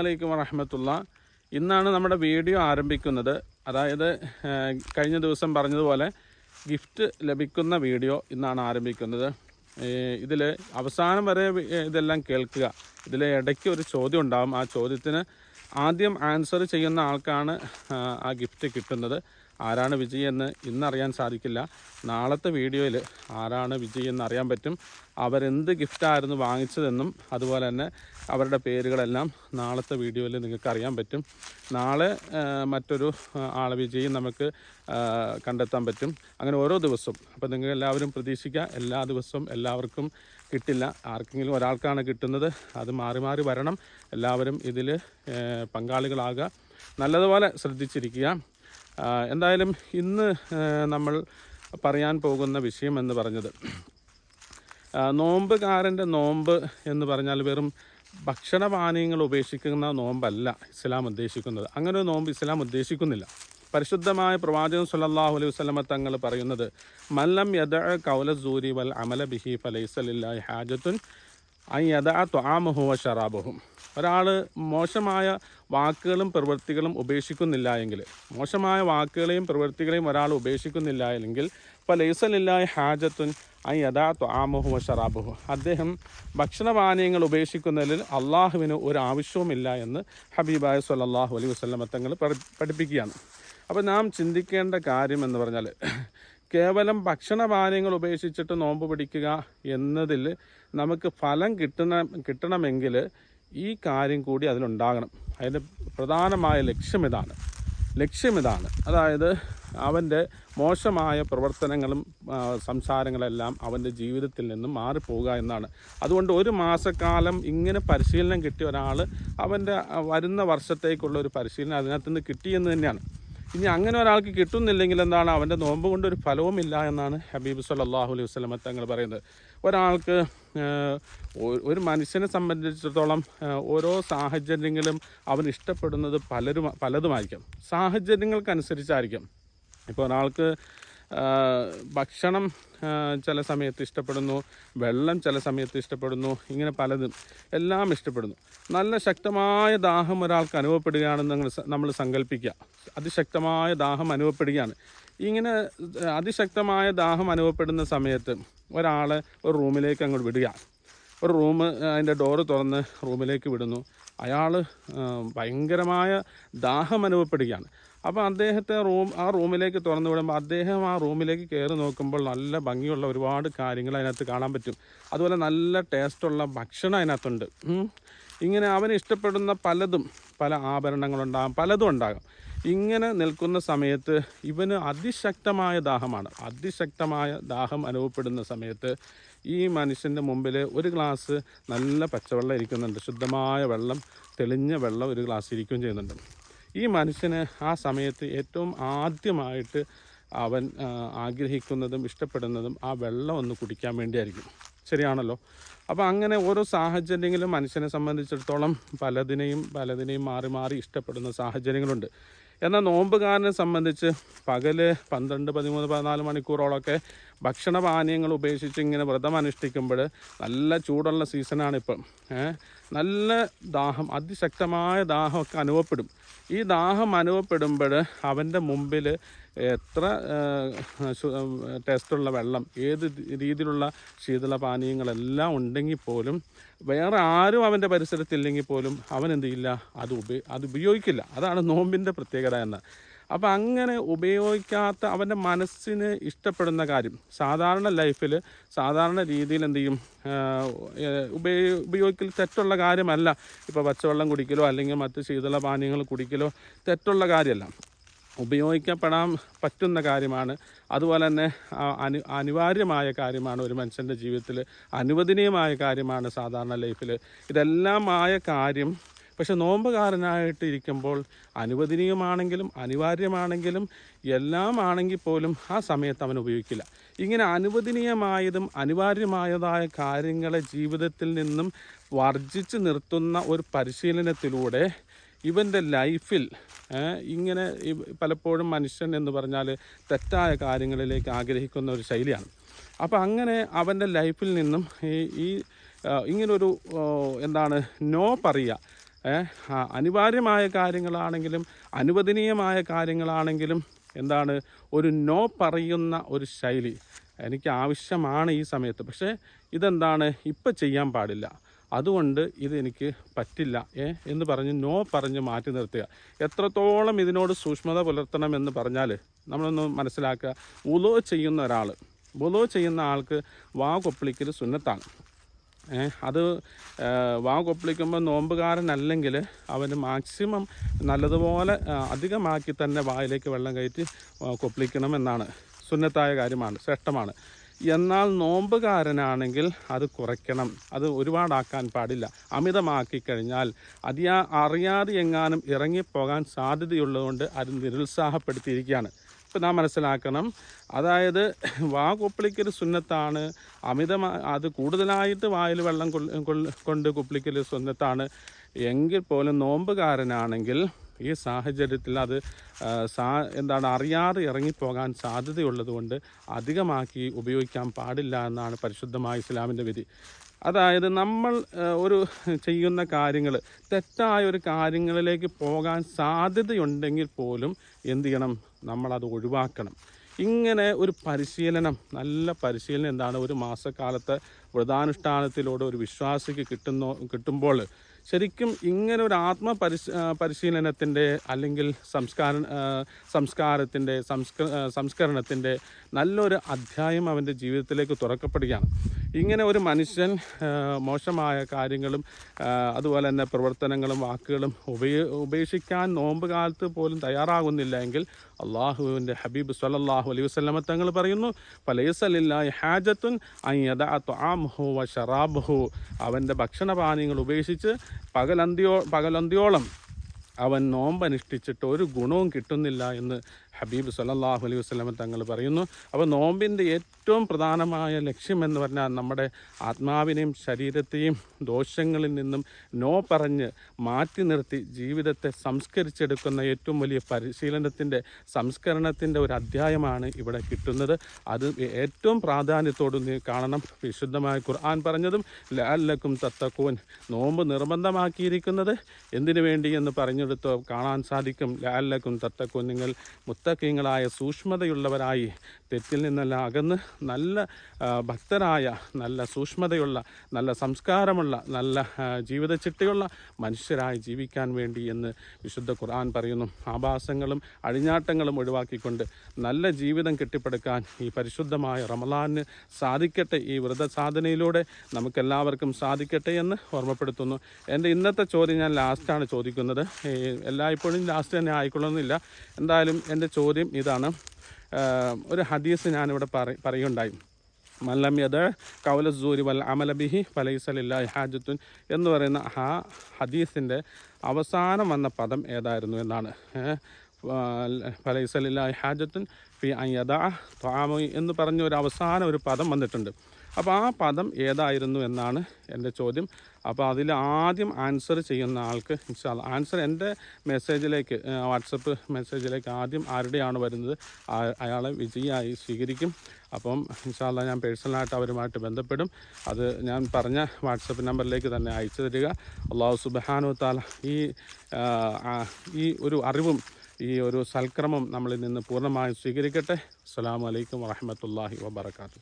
വലൈക്കും വറഹമത്തുള്ള. ഇന്നാണ് നമ്മുടെ വീഡിയോ ആരംഭിക്കുന്നത്. അതായത് കഴിഞ്ഞ ദിവസം പറഞ്ഞതുപോലെ ഗിഫ്റ്റ് ലഭിക്കുന്ന വീഡിയോ ഇന്നാണ് ആരംഭിക്കുന്നത്. ഇതിൽ അവസാനം വരെ ഇതെല്ലാം കേൾക്കുക. ഇതിൽ ഇടയ്ക്ക് ഒരു ചോദ്യം ഉണ്ടാകും ആ ചോദ്യത്തിന് ആദ്യം ആൻസർ ചെയ്യുന്ന ആൾക്കാണ് ആ, ഗിഫ്റ്റ് കിട്ടുന്നത്. ആരാണ് വിജയ് എന്ന് ഇന്നറിയാൻ സാധിക്കില്ല. നാളത്തെ വീഡിയോയിൽ ആരാണ് വിജയ് എന്ന് അറിയാൻ പറ്റും. അവരെന്ത് ഗിഫ്റ്റായിരുന്നു വാങ്ങിച്ചതെന്നും അതുപോലെ തന്നെ അവരുടെ പേരുകളെല്ലാം നാളത്തെ വീഡിയോയിൽ നിങ്ങൾക്ക് അറിയാൻ പറ്റും. നാളെ മറ്റൊരു ആളെ വിജയും നമുക്ക് കണ്ടെത്താൻ പറ്റും. അങ്ങനെ ഓരോ ദിവസവും അപ്പോൾ നിങ്ങൾ എല്ലാവരും പ്രതീക്ഷിക്കുക എല്ലാ ദിവസവും എല്ലാവർക്കും കിട്ടില്ല. ആർക്കെങ്കിലും ഒരാൾക്കാണ് കിട്ടുന്നത്. അത് മാറി മാറി വരണം. എല്ലാവരും ഇതിൽ പങ്കാളികളാകുക. നല്ലതുപോലെ ശ്രദ്ധിച്ചിരിക്കുക. എന്തായാലും ഇന്ന് നമ്മൾ പറയാൻ പോകുന്ന വിഷയം എന്ന് പറഞ്ഞത് നോമ്പുകാരന്റെ നോമ്പ് എന്ന് പറഞ്ഞാൽ വെറും ഭക്ഷണപാനീയങ്ങൾ ഉപേക്ഷിക്കുന്ന നോമ്പല്ല ഇസ്ലാം ഉദ്ദേശിക്കുന്നത്. അങ്ങനെ ഒരു നോമ്പ് ഇസ്ലാം ഉദ്ദേശിക്കുന്നില്ല. പരിശുദ്ധമായ പ്രവാചകൻ സല്ലല്ലാഹു അലൈഹി വസ്ലമ തങ്ങൾ പറയുന്നത് മല്ലം യദ കൗല സൂരി വൽ അമല ബിഹി ഫലൈസലില്ലാഹി ഹാജത്തുൻ ഐ യദ ത്വാമഹു ഷറാബുഹും. ഒരാൾ മോശമായ വാക്കുകളും പ്രവൃത്തികളും ഉപേക്ഷിക്കുന്നില്ല എങ്കിൽ മോശമായ വാക്കുകളെയും പ്രവൃത്തികളെയും ഒരാൾ ഉപേക്ഷിക്കുന്നില്ല എങ്കിൽ ഇപ്പോൾ ലൈസലില്ലായ ഹാജത്തുൻ ഐ യഥാ ത്വാമഹു ഷറാബുഹു. അദ്ദേഹം ഭക്ഷണപാനീയങ്ങൾ ഉപേക്ഷിക്കുന്നതിൽ അള്ളാഹുവിന് ഒരു ആവശ്യവുമില്ല എന്ന് ഹബീബായ സല്ലാഹു അലൈഹി വസല്ലമ തങ്ങൾ പഠി- പഠിപ്പിക്കുകയാണ്. അപ്പോൾ നാം ചിന്തിക്കേണ്ട കാര്യം എന്ന് പറഞ്ഞാൽ കേവലം ഭക്ഷണപാനീയങ്ങൾ ഉപേക്ഷിച്ചിട്ട് നോമ്പ് പിടിക്കുക എന്നതിൽ നമുക്ക് ഫലം കിട്ടണ കിട്ടണമെങ്കിൽ ഈ കാര്യം കൂടി അതിലുണ്ടാകണം. അതിന്റെ പ്രധാനമായ ലക്ഷ്യം ഇതാണ്. ലക്ഷ്യം ഇതാണ്. അതായത് അവന്റെ മോശമായ പ്രവർത്തനങ്ങളും സംസാരങ്ങളെല്ലാം അവന്റെ ജീവിതത്തിൽ നിന്നും മാറിപ്പോവുക എന്നാണ്. അതുകൊണ്ട് ഒരു മാസക്കാലം ഇങ്ങനെ പരിശീലനം കിട്ടിയ ഒരാൾ അവന്റെ വരുന്ന വർഷത്തേക്കുള്ള ഒരു പരിശീലനം അതിനകത്ത് നിന്ന് കിട്ടിയെന്ന് തന്നെയാണ്. ഇനി അങ്ങനെ ഒരാൾക്ക് കിട്ടുന്നില്ലെങ്കിൽ എന്താണ്? അവന്റെ നോമ്പ് കൊണ്ട് ഒരു ഫലവുമില്ല എന്നാണ് ഹബീബ് സല്ലല്ലാഹു അലൈഹി വസ്ലമ തങ്ങൾ പറയുന്നത്. ഒരാൾക്ക് ഒരു മനുഷ്യനെ സംബന്ധിച്ചിടത്തോളം ഓരോ സാഹചര്യങ്ങളും അവൻ ഇഷ്ടപ്പെടുന്നത് പലരും പലതുമായിരിക്കും. സാഹചര്യങ്ങൾക്കനുസരിച്ചായിരിക്കും. ഇപ്പോൾ ഒരാൾക്ക് ഭക്ഷണം ചില സമയത്ത് ഇഷ്ടപ്പെടുന്നു വെള്ളം ചില സമയത്ത് ഇഷ്ടപ്പെടുന്നു ഇങ്ങനെ പലതും എല്ലാം ഇഷ്ടപ്പെടുന്നു. നല്ല ശക്തമായ ദാഹം ഒരാൾക്ക് അനുഭവപ്പെടുകയാണെന്ന് നിങ്ങൾ നമ്മൾ സങ്കല്പിക്കുക അതിശക്തമായ ദാഹം അനുഭവപ്പെടുകയാണ്. ഇങ്ങനെ അതിശക്തമായ ദാഹം അനുഭവപ്പെടുന്ന സമയത്ത് ഒരാളെ ഒരു റൂമിലേക്ക് അങ്ങോട്ട് വിടുക. ഒരു റൂം അതിന്റെ ഡോറ് തുറന്ന് റൂമിലേക്ക് വിടുന്നു. അയാൾ ഭയങ്കരമായ ദാഹം അനുഭവപ്പെടുകയാണ്. അപ്പോൾ അദ്ദേഹത്തെ റൂം ആ റൂമിലേക്ക് തുറന്നു വിടുമ്പോൾ അദ്ദേഹം ആ റൂമിലേക്ക് കയറി നോക്കുമ്പോൾ നല്ല ഭംഗിയുള്ള ഒരുപാട് കാര്യങ്ങൾ അതിനകത്ത് കാണാൻ പറ്റും. അതുപോലെ നല്ല ടേസ്റ്റുള്ള ഭക്ഷണം അതിനകത്തുണ്ട്. ഇങ്ങനെ അവന് ഇഷ്ടപ്പെടുന്ന പലതും പല ആഭരണങ്ങളുണ്ടാകും പലതും ഉണ്ടാകും. ഇങ്ങനെ നിൽക്കുന്ന സമയത്ത് ഇവന് അതിശക്തമായ ദാഹമാണ്. അതിശക്തമായ ദാഹം അനുഭവപ്പെടുന്ന സമയത്ത് ഈ മനുഷ്യന്റെ മുമ്പിൽ ഒരു ഗ്ലാസ് നല്ല പച്ചവെള്ളം ഇരിക്കുന്നുണ്ട്. ശുദ്ധമായ വെള്ളം തെളിഞ്ഞ വെള്ളം ഒരു ഗ്ലാസ് ഇരിക്കുകയും ചെയ്യുന്നുണ്ട്. ഈ മനുഷ്യന് ആ സമയത്ത് ഏറ്റവും ആദ്യമായിട്ട് അവൻ ആഗ്രഹിക്കുന്നതും ഇഷ്ടപ്പെടുന്നതും ആ വെള്ളം ഒന്ന് കുടിക്കാൻ വേണ്ടിയായിരിക്കും. ശരിയാണല്ലോ? അപ്പോൾ അങ്ങനെ ഓരോ സാഹചര്യങ്ങളും മനുഷ്യനെ സംബന്ധിച്ചിടത്തോളം പലതിനെയും പലതിനെയും മാറി മാറി ഇഷ്ടപ്പെടുന്ന സാഹചര്യങ്ങളുണ്ട്. എന്നാൽ നോമ്പുകാരനെ സംബന്ധിച്ച് പകൽ പന്ത്രണ്ട് പതിമൂന്ന് പതിനാല് മണിക്കൂറോളമൊക്കെ ഭക്ഷണപാനീയങ്ങൾ ഉപേക്ഷിച്ച് ഇങ്ങനെ വ്രതം അനുഷ്ഠിക്കുമ്പോൾ നല്ല ചൂടുള്ള സീസണാണ് ഇപ്പം ഏ? നല്ല ദാഹം അതിശക്തമായ ദാഹമൊക്കെ അനുഭവപ്പെടും. ഈ ദാഹം അനുഭവപ്പെടുമ്പോൾ അവന്റെ മുമ്പിൽ എത്ര ടേസ്റ്റുള്ള വെള്ളം ഏത് രീതിയിലുള്ള ശീതളപാനീയങ്ങളെല്ലാം ഉണ്ടെങ്കിൽ പോലും വേറെ ആരും അവന്റെ പരിസരത്തില്ലെങ്കിൽ പോലും അവൻ എന്ത് ചെയ്യില്ല അത് ഉപ അത് ഉപയോഗിക്കില്ല. അതാണ് നോമ്പിന്റെ പ്രത്യേകത എന്ന്. അപ്പം അങ്ങനെ ഉപയോഗിക്കാത്ത അവന്റെ മനസ്സിന് ഇഷ്ടപ്പെടുന്ന കാര്യം. സാധാരണ ലൈഫിൽ സാധാരണ രീതിയിൽ എന്ത് ചെയ്യും? ഉപയോഗ ഉപയോഗിക്കൽ തെറ്റുള്ള കാര്യമല്ല. ഇപ്പോൾ പച്ചവെള്ളം കുടിക്കലോ അല്ലെങ്കിൽ മറ്റ് ശീതള പാനീയങ്ങൾ കുടിക്കലോ തെറ്റുള്ള കാര്യമല്ല. ഉപയോഗിക്കപ്പെടാൻ പറ്റുന്ന കാര്യമാണ്. അതുപോലെ തന്നെ അനു അനിവാര്യമായ കാര്യമാണ് ഒരു മനുഷ്യന്റെ ജീവിതത്തിൽ അനുവദനീയമായ കാര്യമാണ് സാധാരണ ലൈഫിൽ ഇതെല്ലാമായ കാര്യം പക്ഷെ നോമ്പുകാരനായിട്ട് ഇരിക്കുമ്പോൾ അനുവദനീയമാണെങ്കിലും അനിവാര്യമാണെങ്കിലും എല്ലാം ആണെങ്കിൽ പോലും ആ സമയത്ത് അവൻ ഉപയോഗിക്കില്ല. ഇങ്ങനെ അനുവദനീയമായതും അനിവാര്യമായതായ കാര്യങ്ങളെ ജീവിതത്തിൽ നിന്നും വർജിച്ച് നിർത്തുന്ന ഒരു പരിശീലനത്തിലൂടെ ഇവന്റെ ലൈഫിൽ ഇങ്ങനെ പലപ്പോഴും മനുഷ്യൻ എന്ന് പറഞ്ഞാൽ തെറ്റായ കാര്യങ്ങളിലേക്ക് ആഗ്രഹിക്കുന്ന ഒരു ശൈലിയാണ്. അപ്പോൾ അങ്ങനെ അവന്റെ ലൈഫിൽ നിന്നും ഈ ഈ ഇങ്ങനൊരു എന്താണ് നോ പറയുക അനിവാര്യമായ കാര്യങ്ങളാണെങ്കിലും അനുവദനീയമായ കാര്യങ്ങളാണെങ്കിലും എന്താണ് ഒരു നോ പറയുന്ന ഒരു ശൈലി എനിക്ക് ആവശ്യമാണ് ഈ സമയത്ത്. പക്ഷേ ഇതെന്താണ് ഇപ്പം ചെയ്യാൻ പാടില്ല. അതുകൊണ്ട് ഇത് എനിക്ക് പറ്റില്ല. ഏ എന്ന് പറഞ്ഞ് നോ പറഞ്ഞ് മാറ്റി നിർത്തുക. എത്രത്തോളം ഇതിനോട് സൂക്ഷ്മത പുലർത്തണം എന്ന് പറഞ്ഞാൽ നമ്മളൊന്ന് മനസ്സിലാക്കുക. ഉലോ ചെയ്യുന്ന ഒരാൾ ഉലോ ചെയ്യുന്ന ആൾക്ക് വാ കൊപ്പിളിക്കൽ സുന്നത്താണ്. അത് ഏ, വാ കൊപ്പിളിക്കുമ്പോൾ നോമ്പുകാരനല്ലെങ്കിൽ അവന് മാക്സിമം നല്ലതുപോലെ അധികമാക്കി തന്നെ വായിലേക്ക് വെള്ളം കയറ്റി എന്നാണ് സുന്നത്തായ കാര്യമാണ് ശ്രേഷ്ഠമാണ്. എന്നാൽ നോമ്പുകാരനാണെങ്കിൽ അത് കുറയ്ക്കണം. അത് ഒരുപാടാക്കാൻ പാടില്ല. അമിതമാക്കി കഴിഞ്ഞാൽ അതിയാ അറിയാതെ എങ്ങാനും ഇറങ്ങിപ്പോകാൻ സാധ്യതയുള്ളതുകൊണ്ട് അത് നിരുത്സാഹപ്പെടുത്തിയിരിക്കുകയാണ്. നാം മനസ്സിലാക്കണം. അതായത് വാ സുന്നത്താണ്. അമിതമായി അത് കൂടുതലായിട്ട് വായിൽ വെള്ളം കൊണ്ട് കുപ്പിളിക്കൽ സുന്നത്താണ്. എങ്കിൽ പോലും നോമ്പുകാരനാണെങ്കിൽ ഈ സാഹചര്യത്തിൽ അത് സാ എന്താണ് അറിയാതെ ഇറങ്ങിപ്പോകാൻ സാധ്യതയുള്ളതുകൊണ്ട് അധികമാക്കി ഉപയോഗിക്കാൻ പാടില്ല എന്നാണ് പരിശുദ്ധമായ ഇസ്ലാമിന്റെ വിധി. അതായത് നമ്മൾ ഒരു ചെയ്യുന്ന കാര്യങ്ങൾ തെറ്റായ ഒരു കാര്യങ്ങളിലേക്ക് പോകാൻ സാധ്യതയുണ്ടെങ്കിൽ പോലും എന്തു ചെയ്യണം? നമ്മളത് ഒഴിവാക്കണം. ഇങ്ങനെ ഒരു പരിശീലനം നല്ല പരിശീലനം എന്താണ്? ഒരു മാസക്കാലത്തെ വ്രതാനുഷ്ഠാനത്തിലൂടെ ഒരു വിശ്വാസിക്ക് കിട്ടുന്നു കിട്ടുമ്പോൾ ശരിക്കും ഇങ്ങനെ ഒരു ആത്മ പരിശ പരിശീലനത്തിന്റെ അല്ലെങ്കിൽ സംസ്കാര സംസ്കാരത്തിന്റെ സംസ്ക സംസ്കരണത്തിന്റെ നല്ലൊരു അധ്യായം അവന്റെ ജീവിതത്തിലേക്ക് തുറക്കപ്പെടുകയാണ്. ഇങ്ങനെ ഒരു മനുഷ്യൻ മോശമായ കാര്യങ്ങളും അതുപോലെ തന്നെ പ്രവർത്തനങ്ങളും വാക്കുകളും ഉപയോ ഉപേക്ഷിക്കാൻ നോമ്പ് കാലത്ത് പോലും തയ്യാറാകുന്നില്ല എങ്കിൽ അള്ളാഹുവിന്റെ ഹബീബ് സലല്ലാഹു അലൈഹി വസ്ലമ തങ്ങൾ പറയുന്നു ഫലൈസലില്ലാഹി ഹാജത്തുൻ അയ്യദഅത്ആമുഹു വ ഷറാബ്ഹു അവന്റെ ഭക്ഷണപാനീയങ്ങൾ ഉപേക്ഷിച്ച് പകലന്തിയോ പകലന്തിയോളം അവൻ നോമ്പനുഷ്ഠിച്ചിട്ട് ഒരു ഗുണവും കിട്ടുന്നില്ല എന്ന് ഹബീബ് സല്ലല്ലാഹു അലൈഹി വസ്ലമ തങ്ങൾ പറയുന്നു. അപ്പോൾ നോമ്പിന്റെ ഏറ്റവും പ്രധാനമായ ലക്ഷ്യം എന്ന് പറഞ്ഞാൽ നമ്മുടെ ആത്മാവിനെയും ശരീരത്തെയും ദോഷങ്ങളിൽ നിന്നും നോ പറഞ്ഞ് മാറ്റി നിർത്തി ജീവിതത്തെ സംസ്കരിച്ചെടുക്കുന്ന ഏറ്റവും വലിയ പരിശീലനത്തിന്റെ സംസ്കരണത്തിന്റെ ഒരു അധ്യായമാണ് ഇവിടെ കിട്ടുന്നത്. അത് ഏറ്റവും പ്രാധാന്യത്തോട് കാണണം. വിശുദ്ധമായ ഖുർആൻ പറഞ്ഞതും ലാലക്കും തത്തക്കൂൻ നോമ്പ് നിർബന്ധമാക്കിയിരിക്കുന്നത് എന്തിനു വേണ്ടി എന്ന് പറഞ്ഞെടുത്ത് കാണാൻ സാധിക്കും. ലാലക്കും തത്തക്കൂൻ നിങ്ങൾ മുത്തക്കീങ്ങളായ സൂക്ഷ്മതയുള്ളവരായി തെറ്റിൽ നിന്നെല്ലാം അകന്ന് നല്ല ഭക്തരായ നല്ല സൂക്ഷ്മതയുള്ള നല്ല സംസ്കാരമുള്ള നല്ല ജീവിതചിട്ടയുള്ള മനുഷ്യരായി ജീവിക്കാൻ വേണ്ടി എന്ന് വിശുദ്ധ ഖുർആൻ പറയുന്നു. ആഭാസങ്ങളും അഴിഞ്ഞാട്ടങ്ങളും ഒഴിവാക്കിക്കൊണ്ട് നല്ല ജീവിതം കെട്ടിപ്പടുക്കാൻ ഈ പരിശുദ്ധമായ റമലാന് സാധിക്കട്ടെ. ഈ വ്രത സാധനയിലൂടെ നമുക്കെല്ലാവർക്കും സാധിക്കട്ടെ എന്ന് ഓർമ്മപ്പെടുത്തുന്നു. എന്റെ ഇന്നത്തെ ചോദ്യം ഞാൻ ലാസ്റ്റാണ് ചോദിക്കുന്നത്. എല്ലായ്പ്പോഴും ലാസ്റ്റ് തന്നെ ആയിക്കൊള്ളുന്നില്ല. എന്തായാലും എന്റെ ചോദ്യം ഇതാണ്. ഒരു ഹദീസ് ഞാനിവിടെ പറ പറയുണ്ടായി മല്ലം കൗലസൂരി കൗല സൂരി വൽ അമലബിഹി ഫലൈസലില്ല ഹാജത്തുൻ എന്ന് പറയുന്ന ആ ഹദീസിന്റെ അവസാനം വന്ന പദം ഏതായിരുന്നു എന്നാണ്. ഫലൈസലില്ല ഹാജത്തുൻ ഫി അയ്യദ ത്വാമു എന്ന് പറഞ്ഞ ഒരു അവസാന ഒരു പദം വന്നിട്ടുണ്ട്. അപ്പോൾ ആ പദം ഏതായിരുന്നു എന്നാണ് എന്റെ ചോദ്യം. അപ്പോൾ അതിൽ ആദ്യം ആൻസർ ചെയ്യുന്ന ആൾക്ക് ഇൻഷാല്ല ആൻസർ എന്റെ മെസ്സേജിലേക്ക് വാട്സപ്പ് മെസ്സേജിലേക്ക് ആദ്യം ആരുടെയാണ് വരുന്നത്? അയാളെ വിജയിയായി സ്വീകരിക്കും. അപ്പം ഇൻഷാല്ല ഞാൻ പേഴ്സണലായിട്ട് അവരുമായിട്ട് ബന്ധപ്പെടും. അത് ഞാൻ പറഞ്ഞ വാട്സപ്പ് നമ്പറിലേക്ക് തന്നെ അയച്ചു തരിക. അള്ളാഹു സുബാനു താല ഈ ഈ ഒരു അറിവും ഈ ഒരു സൽക്രമം നമ്മളിൽ നിന്ന് പൂർണമായും സ്വീകരിക്കട്ടെ. അസ്സാം വലൈക്കും വാഹമത്തല്ലാഹി വാബർക്കാത്തു